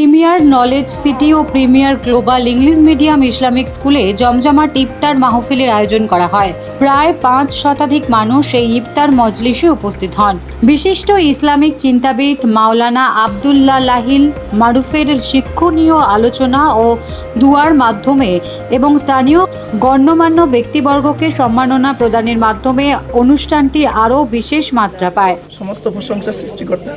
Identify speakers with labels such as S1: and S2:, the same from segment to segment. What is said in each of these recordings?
S1: Premier knowledge city ও premier global English medium Islamic স্কুলে জমজমাট ইফতার মাহফিলের আয়োজন করা হয়। প্রায় পাঁচ শতাধিক মানুষ এই ইফতার মজলিসে উপস্থিত হন। বিশিষ্ট ইসলামিক চিন্তাবিদ মাওলানা আবদুল্লাহ লাহিল মারুফের শিক্ষণীয় আলোচনা ও দুয়ার মাধ্যমে এবং স্থানীয় গণ্যমান্য ব্যক্তিবর্গকে সম্মাননা প্রদানের মাধ্যমে অনুষ্ঠানটি আরও বিশেষ মাত্রা পায়।
S2: সমস্ত প্রশংসা সৃষ্টিকর্তা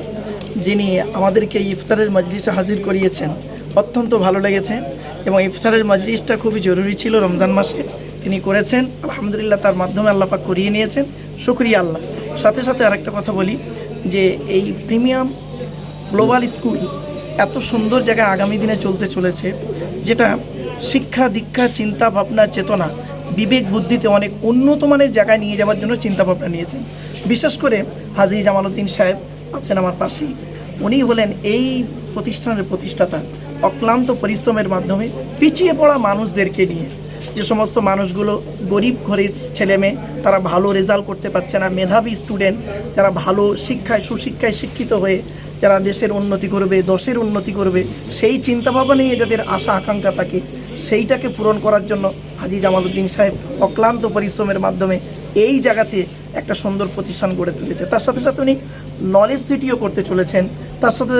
S2: যিনি আমাদেরকে ইফতারের মজলিসে হাজির করিয়েছেন। অত্যন্ত ভালো লেগেছে এবং ইফতারের মজলিসটা খুবই জরুরি ছিল রমজান মাসে। তিনি করেছেন, আলহামদুলিল্লাহ তার মাধ্যমে আল্লাপাক করিয়ে নিয়েছেন। শুক্রিয়া আল্লাহ। সাথে সাথে আরেকটা কথা বলি যে এই প্রিমিয়াম গ্লোবাল স্কুল এত সুন্দর জায়গায় আগামী দিনে চলতে চলেছে, যেটা শিক্ষা, দীক্ষা, চিন্তা ভাবনা, চেতনা, বিবেক, বুদ্ধিতে অনেক উন্নত মানের জায়গায় নিয়ে যাওয়ার জন্য চিন্তা ভাবনা নিয়েছেন। বিশেষ করে হাজি জামালউদ্দিন সাহেব আছেন আমার পাশেই। উনি হলেন এই প্রতিষ্ঠানের প্রতিষ্ঠাতা। অক্লান্ত পরিশ্রমের মাধ্যমে পিছিয়ে পড়া মানুষদেরকে নিয়ে। যে সমস্ত মানুষগুলো গরিব ঘরের ছেলে মেয়ে, তারা ভালো রেজাল্ট করতে পারছে না। মেধাবী স্টুডেন্ট যারা ভালো শিক্ষায়, সুশিক্ষায় শিক্ষিত হয়ে যারা দেশের উন্নতি করবে, দশের উন্নতি করবে, সেই চিন্তাভাবনা নিয়ে যাদের আশা, আকাঙ্ক্ষা থাকে, সেইটাকে পূরণ করার জন্য হাজি জামালউদ্দিন সাহেব অক্লান্ত পরিশ্রমের মাধ্যমে এই জায়গাতে একটা সুন্দর প্রতিষ্ঠান গড়ে তুলেছে। তার সাথে সাথে উনি নলেজ সিটিও করতে চলেছেন। তার সাথে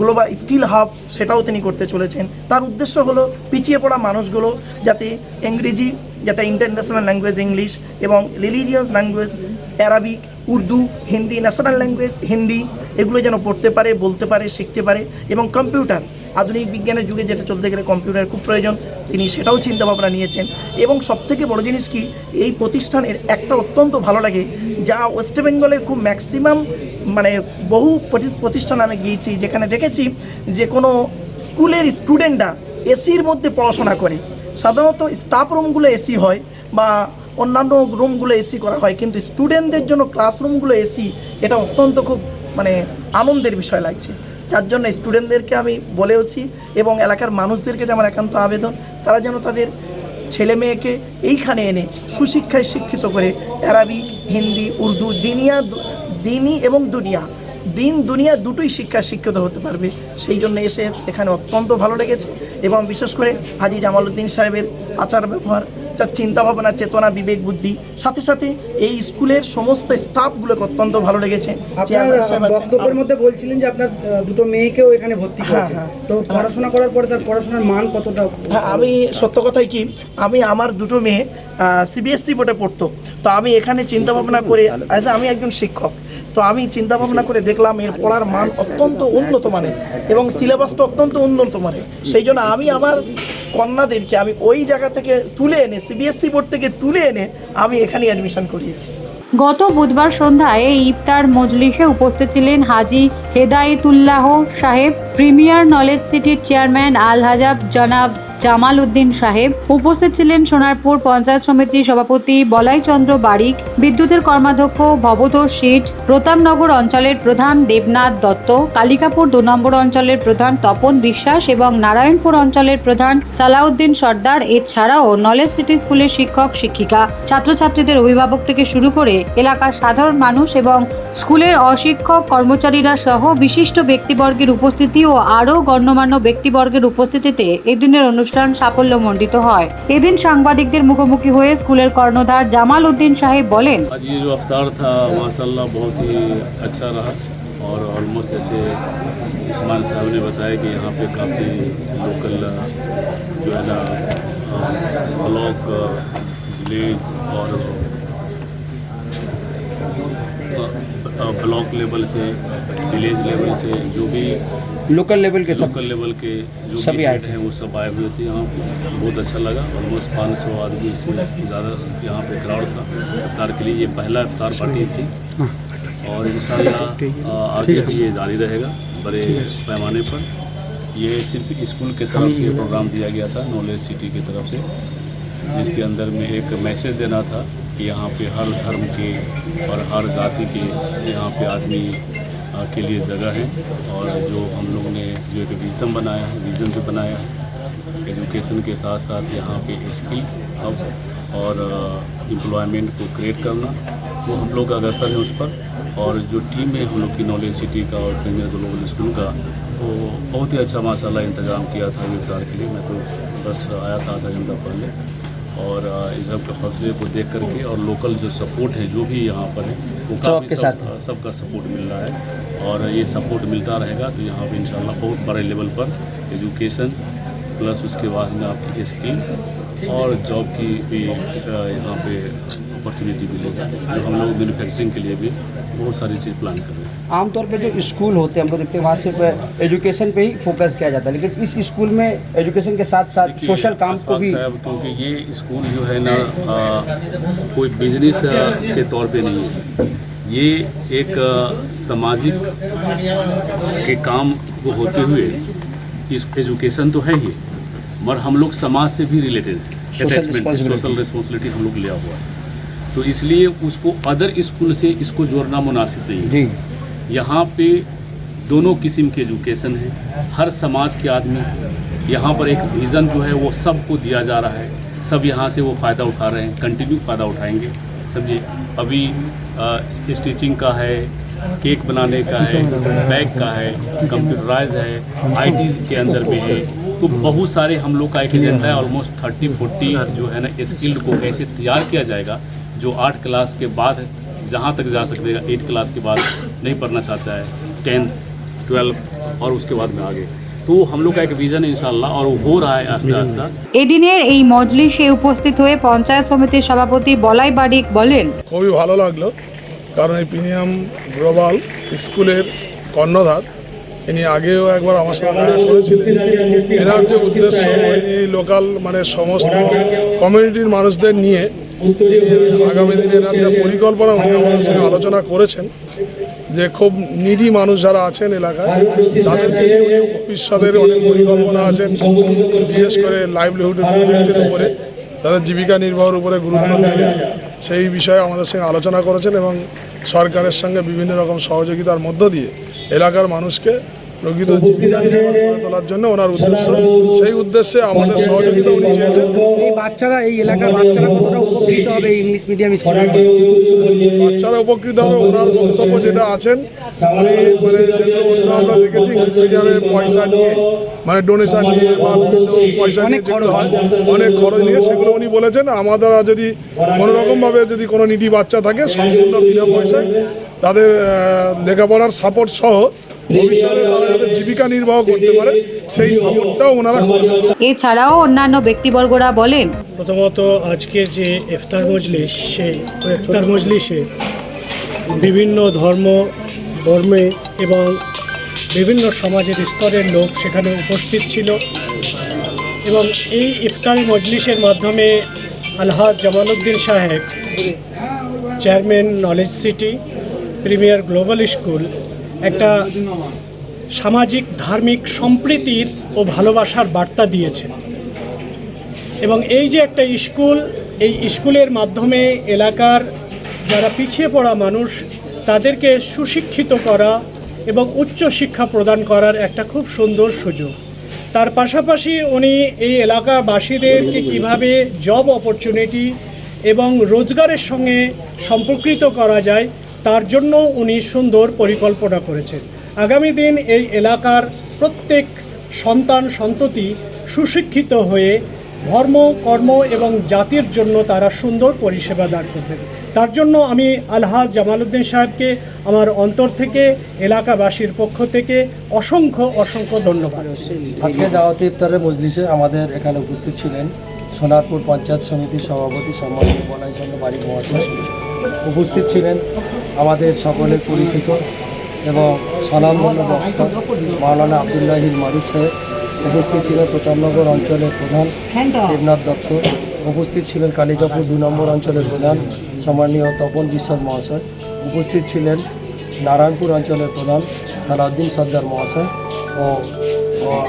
S2: গ্লোবাল স্কিল হাব সেটাও তিনি করতে চলেছেন। তার উদ্দেশ্য হলো পিছিয়ে পড়া মানুষগুলো যাতে ইংরেজি, যেটা ইন্টারন্যাশনাল ল্যাঙ্গুয়েজ ইংলিশ এবং religious language Arabic Urdu Hindi national language Hindi এগুলো যেন পড়তে পারে, বলতে পারে, শিখতে পারে এবং কম্পিউটার আধুনিক বিজ্ঞানের যুগে যেটা চলতে গেলে কম্পিউটার খুব প্রয়োজন, তিনি সেটাও চিন্তাভাবনা নিয়েছেন। এবং সবথেকে বড় জিনিস কি, এই প্রতিষ্ঠানের একটা অত্যন্ত ভালো লাগে, যা ওয়েস্ট বেঙ্গলের খুব ম্যাক্সিমাম মানে বহু প্রতি- প্রতিষ্ঠান আমি গিয়েছি, যেখানে দেখেছি যে কোনো স্কুলের স্টুডেন্টরা এসির মধ্যে পড়াশোনা করে। সাধারণত স্টাফ রুমগুলো এসি হয় বা অন্যান্য রুমগুলো এসি করা হয়, কিন্তু স্টুডেন্টদের জন্য ক্লাসরুমগুলো এসি এটা অত্যন্ত খুব মানে আনন্দের বিষয় লাগছে। যার জন্য স্টুডেন্টদেরকে আমি বলেওছি এবং এলাকার মানুষদেরকে যে আমার একান্ত আবেদন, তারা যেন তাদের ছেলে মেয়েকে এইখানে এনে সুশিক্ষায় শিক্ষিত করে। অ্যারাবিক হিন্দি, উর্দু, দিনিয়া দিনই এবং দুনিয়া। দিন, দুনিয়া দুটোই শিক্ষা শিক্ষিত হতে পারবে। সেই জন্য এসে এখানে অত্যন্ত ভালো লেগেছে এবং বিশেষ করে হাজি জামালউদ্দিন সাহেবের আচার ব্যবহার যার চিন্তাভাবনা চেতনা বিবেক বুদ্ধি সাথে সাথে এই স্কুলের সমস্ত স্টাফগুলোকে অত্যন্ত ভালো লেগেছে।
S3: বক্তব্যের মধ্যে বলছিলেন যে আপনার দুটো মেয়েকেও এখানে ভর্তি
S2: হ্যাঁ, হ্যাঁ।
S3: তো পড়াশোনা করার পরে তার পড়াশোনার মান কতটা?
S2: হ্যাঁ আমি সত্য কথাই কি আমি আমার দুটো মেয়ে সিবিএসসি বোর্ডে পড়তো। তো আমি এখানে চিন্তা ভাবনা করে অ্যাজ আমি একজন শিক্ষক। তো আমি চিন্তা ভাবনা করে দেখলাম এর পড়ার মান অত্যন্ত উন্নত মানের এবং সিলেবাসটা অত্যন্ত উন্নত মানের। সেই জন্য আমি আমার কন্যাদেরকে আমি ওই জায়গা থেকে তুলে এনে সিবিএসসি বোর্ড থেকে তুলে এনে আমি এখানে অ্যাডমিশন করিয়েছি।
S1: গত বুধবার সন্ধ্যায় ইফতার মজলিসে উপস্থিত ছিলেন হাজি হেদায়েতুল্লাহ সাহেব, প্রিমিয়ার নলেজ সিটির চেয়ারম্যান আল হাজাব জনাব জামাল উদ্দিন সাহেব, উপস্থিত ছিলেন সোনারপুর পঞ্চায়েত সমিতির সভাপতি বলাইচন্দ্র বারিক, বিদ্যুতের কর্মাধ্যক্ষ ভবতোষ শীট প্রতাপনগর অঞ্চলের প্রধান দেবনাথ দত্ত, কালিকাপুর দু নম্বর অঞ্চলের প্রধান তপন বিশ্বাস এবং নারায়ণপুর অঞ্চলের প্রধান সালাউদ্দিন সর্দার এছাড়াও নলেজ সিটি স্কুলের শিক্ষক শিক্ষিকা ছাত্রছাত্রীদের অভিভাবক থেকে শুরু করে এলাকার সাধারণ মানুষ এবং স্কুলের অশিক্ষক কর্মচারীরা সহ বিশিষ্ট ব্যক্তিবর্গের উপস্থিতি ও আরও গণ্যমান্য ব্যক্তিবর্গের উপস্থিতিতে এদিনের অনুষ্ঠান সাফল্যমণ্ডিত হয় এদিন সাংবাদিকদের মুখোমুখি হয়ে স্কুলের কর্ণধার জামাল উদ্দিন সাহেব বলেন
S4: आज ये जो अफ्तार था माशाल्लाह बहुत ही अच्छा रहा और ऑलमोस्ट जैसे उस्मान साहब ने बताया कि यहाँ पे काफ़ी लोकल जो है ना ब्लॉक विलेज और ब्लॉक लेवल से विलेज लेवल से जो भी
S3: लोकल लेवल के
S4: लोकल लेवल के जो
S3: सभी आए
S4: हैं वो सब आए हुए थे यहाँ बहुत अच्छा लगा। ऑलमोस्ट पाँच सौ आदमी से ज़्यादा यहाँ पे क्राउड था। इफ्तार के लिए ये पहला इफ्तार पार्टी थी। हाँ। और इन आगे भी ये जारी रहेगा बड़े पैमाने पर। ये सिर्फ़ स्कूल के तरफ़ से प्रोग्राम दिया गया था, नॉलेज सिटी की तरफ़ से, जिसके अंदर में एक मैसेज देना था कि यहाँ पे हर धर्म के और हर जाति के यहाँ पे आदमी के लिए जगह है और जो हम लोग ने, जो एक विजडम बनाया है विजन भी बनाया है। एजुकेशन के साथ साथ यहाँ पे स्किल हब और एम्प्लॉयमेंट को क्रिएट करना, वो हम लोग अग्रसर हैं उस पर। और जो टीम है हम लोग की, नॉलेज सिटी का और प्रीमियर ग्लोबल स्कूल का वो बहुत ही अच्छा माशाल्लाह इंतज़ाम किया था इफ्तार के लिए मैं तो बस आया था आधा घंटा पहले और इस सब के हौसले को देख करके और लोकल जो सपोर्ट है जो भी यहाँ पर है वो काफ़ी सब। सबका सपोर्ट मिल रहा है और ये सपोर्ट मिलता रहेगा तो यहाँ पर इंशाल्लाह बहुत बड़े लेवल पर एजुकेशन प्लस उसके बाद में आपकी स्किल और जॉब की भी यहाँ पे अपॉर्चुनिटी मिलेगा जो हम लोग मैन्युफैक्चरिंग के लिए भी बहुत सारी चीज़ प्लान कर रहे हैं।
S3: आमतौर पे जो स्कूल होते हैं हम लोग देखते हैं वहाँ सिर्फ़ एजुकेशन पे ही फोकस किया जाता है लेकिन इस स्कूल में एजुकेशन के साथ साथ सोशल काम को भी
S4: क्योंकि ये स्कूल जो है ना कोई बिज़नेस के तौर पे नहीं है। ये एक सामाजिक के काम को होते हुए इस एजुकेशन तो है ही मगर हम लोग समाज से भी रिलेटेड है। अटैचमेंट सोशल रिस्पॉन्सिबिलिटी हम लोग लिया हुआ है। तो इसलिए उसको अदर स्कूल से इसको जोड़ना मुनासिब नहीं है।
S3: जी।
S4: यहाँ पे दोनों किस्म के एजुकेशन है। हर समाज के आदमी यहाँ पर एक विज़न जो है वो सबको दिया जा रहा है। सब यहाँ से वो फ़ायदा उठा रहे हैं कंटिन्यू फ़ायदा उठाएँगे। समझिए अभी स्टिचिंग का है केक बनाने का है बैग का है कंप्यूटराइज है आईटी के अंदर भी है। तो बहुत सारे हम लोग का एक एजेंडा है ऑलमोस्ट थर्टी फोर्टी जो है ना स्किल्ड को कैसे तैयार किया जाएगा जो आठ क्लास के बाद जहाँ तक जा सकेगा एट क्लास के बाद नहीं पढ़ना चाहता है टेंथ ट्वेल्व और उसके बाद में आगे तो हम लोग का एक विज़न है इंशाल्लाह और वो हो रहा है आस्ते आस्ते
S1: এদিনের এই মজলিসে উপস্থিত হয়ে পঞ্চায়েত সমিতির সভাপতি বলাই বারিক বলেন
S5: খুবই ভালো লাগলো কারণ এই প্রিমিয়াম গ্লোবাল স্কুলের কর্ণধার ইনি আগেও একবার আমার সাথে দেখা করেছিলেন। এনার যে উদ্দেশ্য ইনি লোকাল মানে সমস্ত কমিউনিটির মানুষদের নিয়ে আগামী দিনে এনার যে পরিকল্পনা উনি আমাদের সঙ্গে আলোচনা করেছেন, যে খুব নিডি মানুষ যারা আছেন এলাকায়, তাদেরকে ভবিষ্যতের অনেক পরিকল্পনা আছেন, বিশেষ করে লাইভলিহুড উপরে, তাদের জীবিকা নির্বাহের উপরে গুরুত্ব দেবেন সেই বিষয়ে আমাদের সঙ্গে আলোচনা করেছেন এবং সরকারের সঙ্গে বিভিন্ন রকম সহযোগিতার মধ্য দিয়ে এলাকার মানুষকে প্রকৃত জীবিকা নির্বাহ করে তোলার জন্য ওনার উদ্দেশ্য। সেই উদ্দেশ্যে আমাদের সহযোগিতা উনি চেয়েছেন।
S3: এই বাচ্চারা এই এলাকার বাচ্চারা কতটা উপকৃত হবে ইংলিশ মিডিয়াম স্কুলে?
S5: বাচ্চারা উপকৃত হবে ওনার বক্তব্য যেটা আছেন। উনি মানে যেগুলো অন্য আমরা দেখেছি ইংলিশ মিডিয়ামে পয়সা নিয়ে মানে ডোনেশন নিয়ে বা পয়সা নিয়ে যেগুলো হয় অনেক খরচ নিয়ে সেগুলো উনি বলেছেন। আমাদের যদি কোনো রকমভাবে যদি কোনো নিডি বাচ্চা থাকে সম্পূর্ণ বিনা পয়সায় তাদের লেখাপড়ার সাপোর্ট সহ ভবিষ্যতে তারা যাতে জীবিকা নির্বাহ করতে পারে সেই সাপোর্টটাও ওনারা
S1: এছাড়াও অন্যান্য ব্যক্তিবর্গরা বলেন
S6: প্রথমত আজকের যে ইফতার মজলিস সেই ইফতার মজলিসে বিভিন্ন ধর্ম বর্মে এবং বিভিন্ন সমাজের স্তরের লোক সেখানে উপস্থিত ছিল এবং এই ইফতার মজলিসের মাধ্যমে আলহাজ জামালউদ্দিন সাহেব chairman knowledge city premier global school একটা সামাজিক, ধার্মিক সম্প্রীতির ও ভালোবাসার বার্তা দিয়েছেন এবং এই যে একটা স্কুল, এই স্কুলের মাধ্যমে এলাকার যারা পিছিয়ে পড়া মানুষ, তাদেরকে সুশিক্ষিত করা এবং উচ্চ শিক্ষা প্রদান করার একটা খুব সুন্দর সুযোগ। তার পাশাপাশি উনি এই এলাকাবাসীদেরকে কীভাবে জব অপরচুনিটি এবং রোজগারের সঙ্গে সম্পর্কিত করা যায় তার জন্য উনি সুন্দর পরিকল্পনা করেছেন। আগামী দিন এই এলাকার প্রত্যেক সন্তান, সন্ততি সুশিক্ষিত হয়ে ধর্ম, কর্ম এবং জাতির জন্য তারা সুন্দর পরিষেবা দান করবেন। তার জন্য আমি আলহাজ জামালউদ্দিন সাহেবকে, আমার অন্তর থেকে, এলাকাবাসীর পক্ষ থেকে অসংখ্য অসংখ্য ধন্যবাদ।
S7: আজকে দাওয়াতি ইফতারের মজলিসে আমাদের এখানে উপস্থিত ছিলেন সোনারপুর পঞ্চায়েত সমিতির সভাপতি সম্মানিত বলাই চন্দ্র বারিক মহাশয়। উপস্থিত ছিলেন আমাদের সকলের পরিচিত এবং স্বনামধন্য বক্তা মাওলানা আবদুল্লাহিল মারুফ সাহেব উপস্থিত ছিলেন প্রতাপনগর অঞ্চলের প্রধান, দেবনাথ দত্ত। উপস্থিত ছিলেন কালিকাপুর দু নম্বর অঞ্চলের প্রধান, সম্মানীয় তপন বিশ্বাস মহাশয়। উপস্থিত ছিলেন নারায়ণপুর অঞ্চলের প্রধান, সালাউদ্দিন সর্দার মহাশয়। ও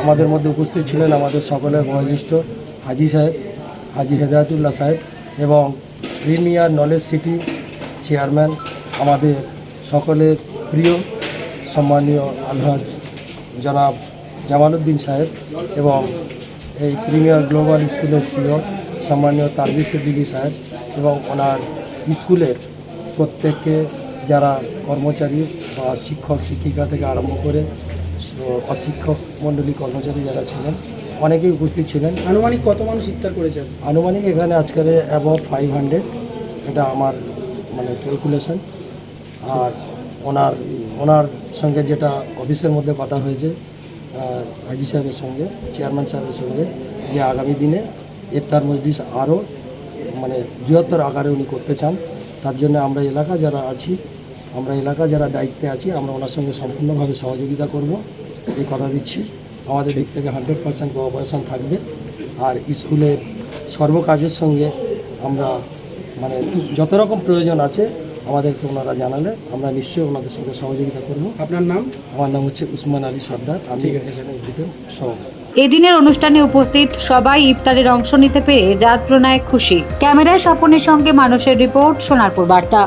S7: আমাদের মধ্যে উপস্থিত ছিলেন আমাদের সকলের বয়োজ্যেষ্ঠ হাজি সাহেব, হাজি হেদায়তুল্লাহ সাহেব এবং প্রিমিয়ার নলেজ সিটি চেয়ারম্যান আমাদের সকলের প্রিয় সম্মানীয় আলহাজ জনাব জামালউদ্দিন সাহেব এবং এই প্রিমিয়ার গ্লোবাল স্কুলের সিও সম্মানীয় তারবির সিদ্দিকী সাহেব এবং ওনার স্কুলের প্রত্যেককে যারা কর্মচারী বা শিক্ষক শিক্ষিকা থেকে আরম্ভ করে অশিক্ষক মণ্ডলী কর্মচারী যারা ছিলেন অনেকেই উপস্থিত ছিলেন।
S6: আনুমানিক কত মানুষ ইফতার করেছেন
S7: আনুমানিক এখানে আজকালে অ্যাবভ ফাইভ হান্ড্রেড এটা আমার মানে ক্যালকুলেশন আর ওনার ওনার সঙ্গে যেটা অফিসের মধ্যে কথা হয়েছে হাজি সাহেবের সঙ্গে, চেয়ারম্যান সাহেবের সঙ্গে, যে আগামী দিনে ইফতার মজলিস আরও মানে বৃহত্তর আকারে উনি করতে চান, তার জন্য আমরা এলাকা যারা আছি, আমরা এলাকা যারা দায়িত্বে আছি, আমরা ওনার সঙ্গে সম্পূর্ণভাবে সহযোগিতা করব। এই কথা দিচ্ছি। আমাদের দিক থেকে হান্ড্রেড পার্সেন্ট কোঅপারেশন থাকবে। আর স্কুলের সর্বকাজের সঙ্গে আমরা মানে যত রকম প্রয়োজন আছে আমাদেরকে ওনারা জানালে আমরা নিশ্চয়ই ওনাদের সঙ্গে সহযোগিতা করব।
S6: আপনার নাম?
S7: আমার নাম হচ্ছে উসমান আলী সর্দার। আমি এখানে উদ্ভিদের সভাপতি।
S1: এদিনের অনুষ্ঠানে উপস্থিত সবাই ইফতারের অংশ নিতে পেরে জাত প্রণায় খুশি। ক্যামেরায় স্বপনের সঙ্গে মানুষের রিপোর্ট সোনারপুর বার্তা।